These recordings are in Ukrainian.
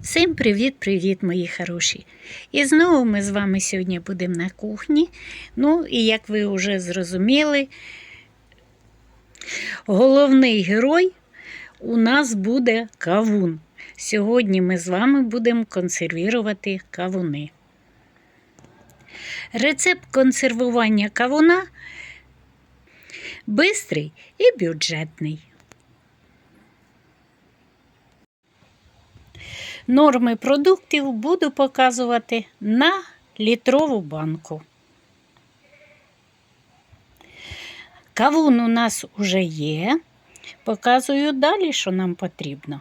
Всім привіт-привіт, мої хороші! І знову ми з вами сьогодні будемо на кухні. Ну, і як ви вже зрозуміли, головний герой у нас буде кавун. Сьогодні ми з вами будемо консервувати кавуни. Рецепт консервування кавуна бистрий і бюджетний. Норми продуктів буду показувати на літрову банку. Кавун у нас уже є. Показую далі, що нам потрібно.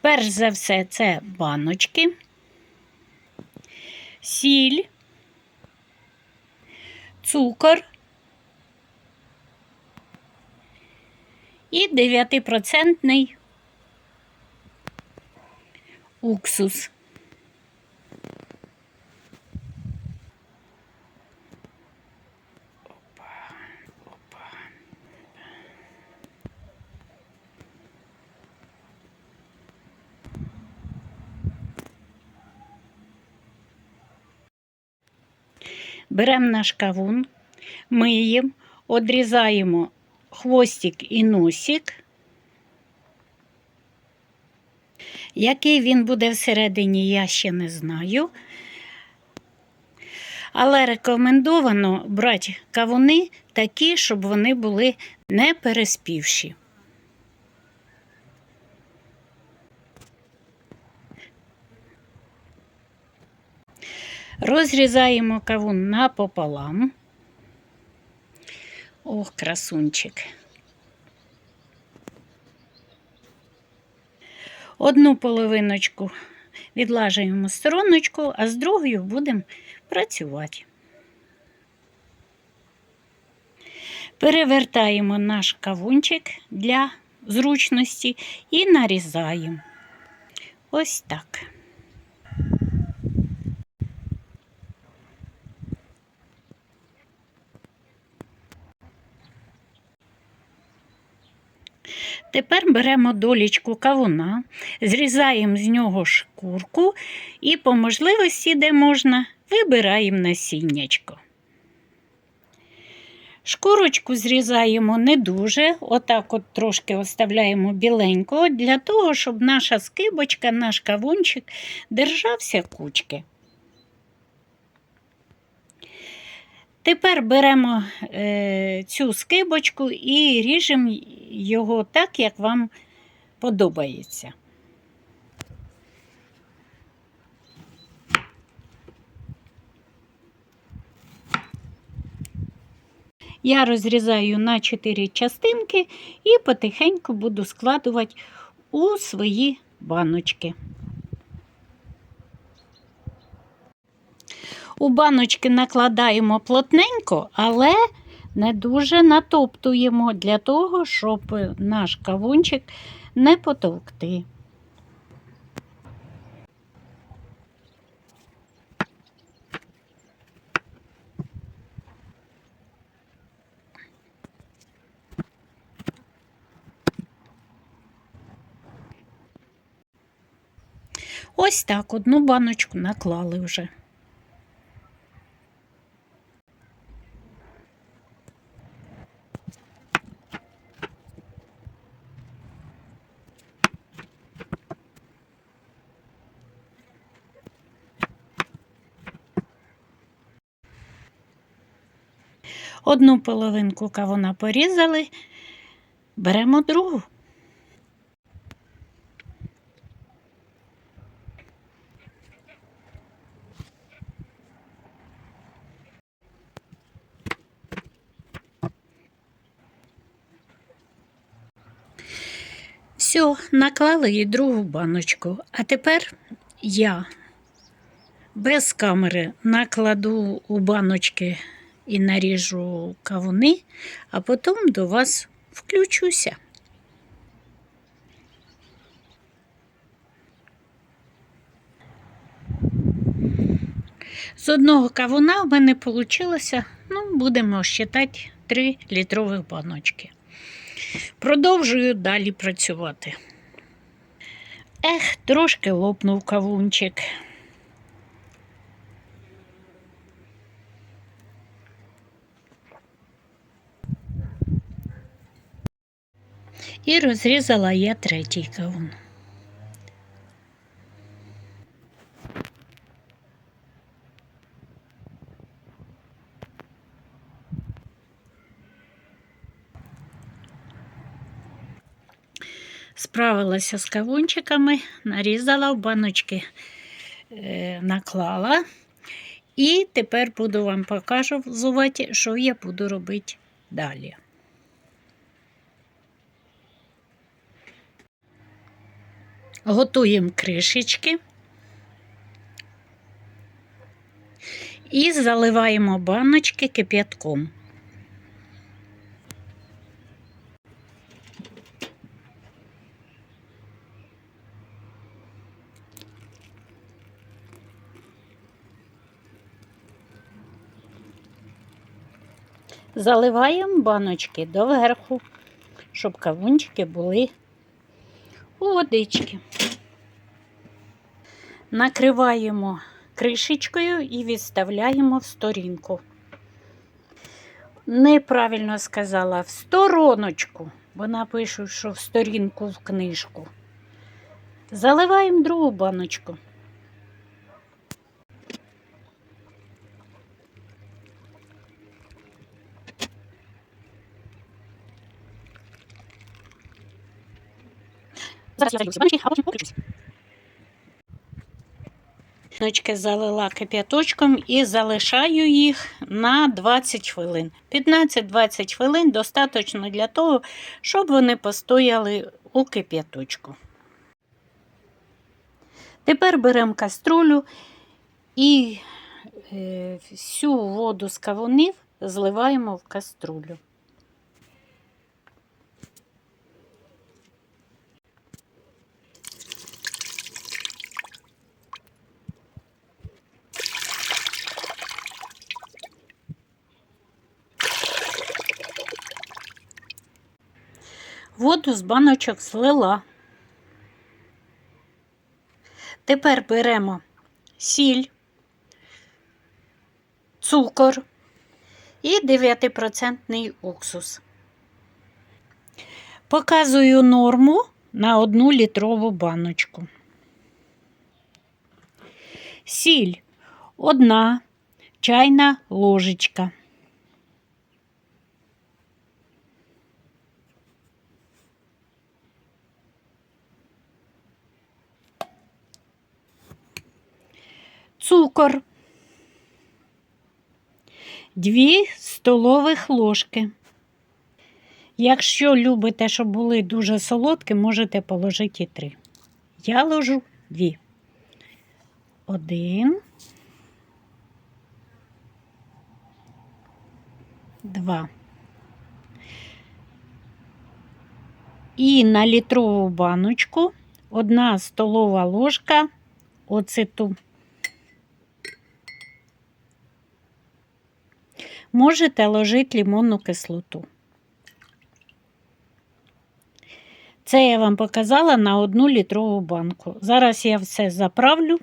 Перш за все, це баночки, сіль, цукор і 9% уксус. Беремо наш кавун, миємо, одрізаємо хвостик і носик. Який він буде всередині, я ще не знаю. Але рекомендовано брати кавуни такі, щоб вони були не переспівші. Розрізаємо кавун напополам. Ох, красунчик. Одну половиночку відлажуємо стороночку, а з другою будемо працювати. Перевертаємо наш кавунчик для зручності і нарізаємо. Ось так. Тепер беремо долічку кавуна, зрізаємо з нього шкурку і, по можливості, де можна, вибираємо насіннячко. Шкурочку зрізаємо не дуже, отак от трошки оставляємо біленького, для того, щоб наша скибочка, наш кавунчик держався кучки. Тепер беремо е, цю скибочку і ріжемо його так, як вам подобається. Я розрізаю на 4 частинки і потихеньку буду складувати у свої баночки. У баночки накладаємо плотненько, але не дуже натоптуємо для того, щоб наш кавунчик не потовкти. Ось так одну баночку наклали вже. Одну половинку кавуна порізали, беремо другу. Все, наклали і другу баночку. А тепер я без камери накладу у баночки і наріжу кавуни, а потім до вас включуся. З одного кавуна в мене вийшло, ну, будемо вважати, 3 літрових баночки. Продовжую далі працювати. Ех, трошки лопнув кавунчик. І розрізала я третій кавун. Справилася з кавунчиками, нарізала в баночки, е, наклала. І тепер буду вам показувати, що я буду робити далі. Готуємо кришечки і заливаємо баночки кип'ятком. Заливаємо баночки доверху, щоб кавунчики були у водички. Накриваємо кришечкою і відставляємо в сторінку. Неправильно сказала в стороночку, бо напишу, що в сторінку в книжку. Заливаємо другу баночку. Зараз я залью всі а потім покричусь. Ночки залила кип'яточком і залишаю їх на 20 хвилин. 15-20 хвилин достатньо для того, щоб вони постояли у кип'яточку. Тепер беремо каструлю і е, всю воду з кавунів зливаємо в каструлю. Воду з баночок злила. Тепер беремо сіль, цукор і 9% уксус. Показую норму на 1 літрову баночку. Сіль одна чайна ложечка. Цукор, 2 столових ложки. Якщо любите, щоб були дуже солодкі, можете положити і 3. Я ложу 2. Один. Два. І на літрову баночку одна столова ложка оцету. Можете ложити лимонну кислоту. Це я вам показала на одну літрову банку. Зараз я все заправлю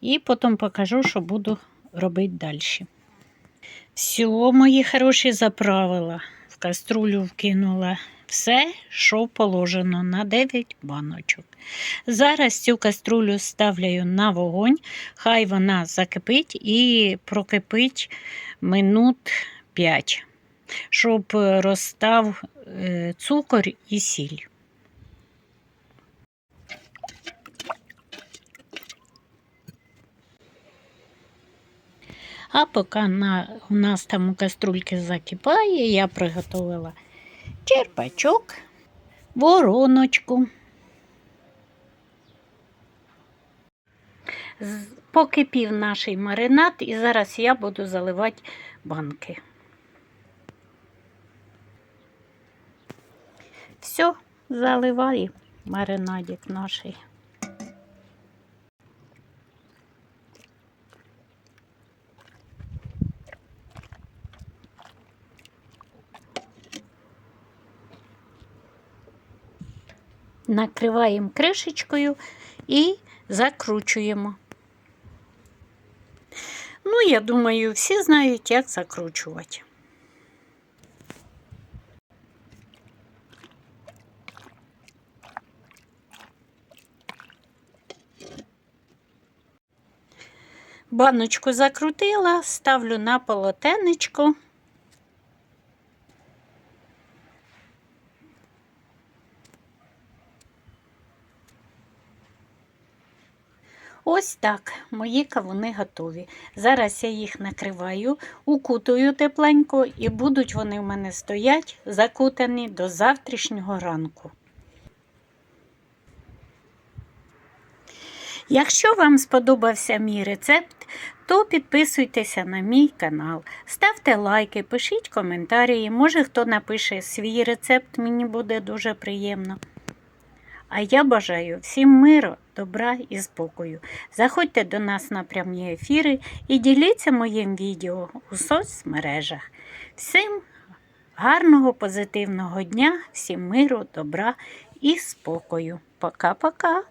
і потім покажу, що буду робити далі. Все, мої хороші, заправила. В каструлю вкинула все, що положено на 9 баночок. Зараз цю каструлю ставляю на вогонь, хай вона закипить і прокипить минут 5, щоб розстав е, цукор і сіль. А поки на, у нас там у каструльки закипає, я приготувала черпачок, вороночку. Покипів наш маринад, і зараз я буду заливати банки. Все, заливаю маринадик наш. Накриваємо кришечкою і закручуємо. Ну, я думаю, всі знають, як закручувати. Баночку закрутила, ставлю на полотенечко. Ось так мої кавуни готові. Зараз я їх накриваю, укутую тепленько і будуть вони в мене стоять закутані до завтрашнього ранку. Якщо вам сподобався мій рецепт, то підписуйтеся на мій канал, ставте лайки, пишіть коментарі. Може хто напише свій рецепт, мені буде дуже приємно. А я бажаю всім миру, добра і спокою. Заходьте до нас на прямі ефіри і діліться моїм відео у соцмережах. Всім гарного, позитивного дня, всім миру, добра і спокою. Пока-пока!